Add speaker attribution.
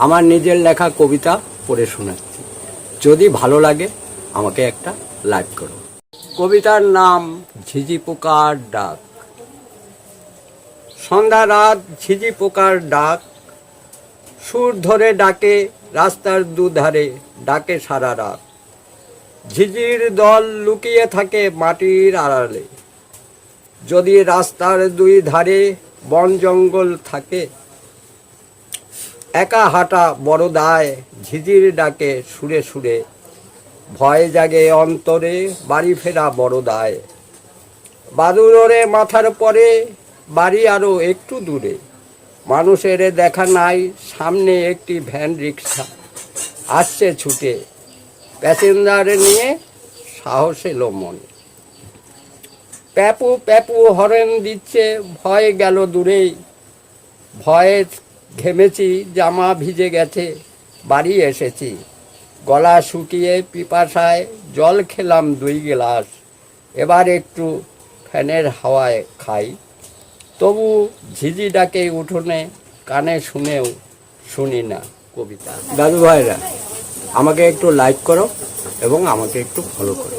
Speaker 1: আমার নিজের লেখা কবিতা পড়ে শোনাচ্ছি। যদি ভালো লাগে, আমাকে একটা লাইক করো। কবিতার নাম ঝিঝি পোকার ডাক। সন্ধ্যা রাত ঝিঝি পোকার ডাক। সুর ধরে ডাকে, রাস্তার দুধারে ডাকে সারা রাত। ঝিঝির দল লুকিয়ে থাকে মাটির আড়ালে। যদি রাস্তার দুই ধারে বন জঙ্গল থাকে একা হাঁটা বড় দায়, ঝিঝির ডাকে সুরে সুরে। ভয় জাগে অন্তরে, বাড়ি ফেরা বড় দায়। বাদুড়রে মাথার পরে, বাড়ি আরও একটু দূরে। মানুষের দেখা নাই, সামনে একটি ভ্যান রিক্সা। আসছে ছুটে, প্যাসেঞ্জার নিয়ে সাহস এলো মনে। প্যাপু প্যাপু হরেন দিচ্ছে, ভয় গেল দূরেই। ভয়ে ঘেমেছি, জামা ভিজে গেছে, বাড়ি এসেছি। গলা শুকিয়ে পিপাসায় জল খেলাম দুই গ্লাস। এবার একটু ফ্যানের হাওয়ায় খাই। তবু ঝিঝি ডাকে উঠোনে, কানে শুনেও শুনি না কবিতা। দাদু ভাইরা, আমাকে একটু লাইক করো এবং আমাকে একটু ফলো করো।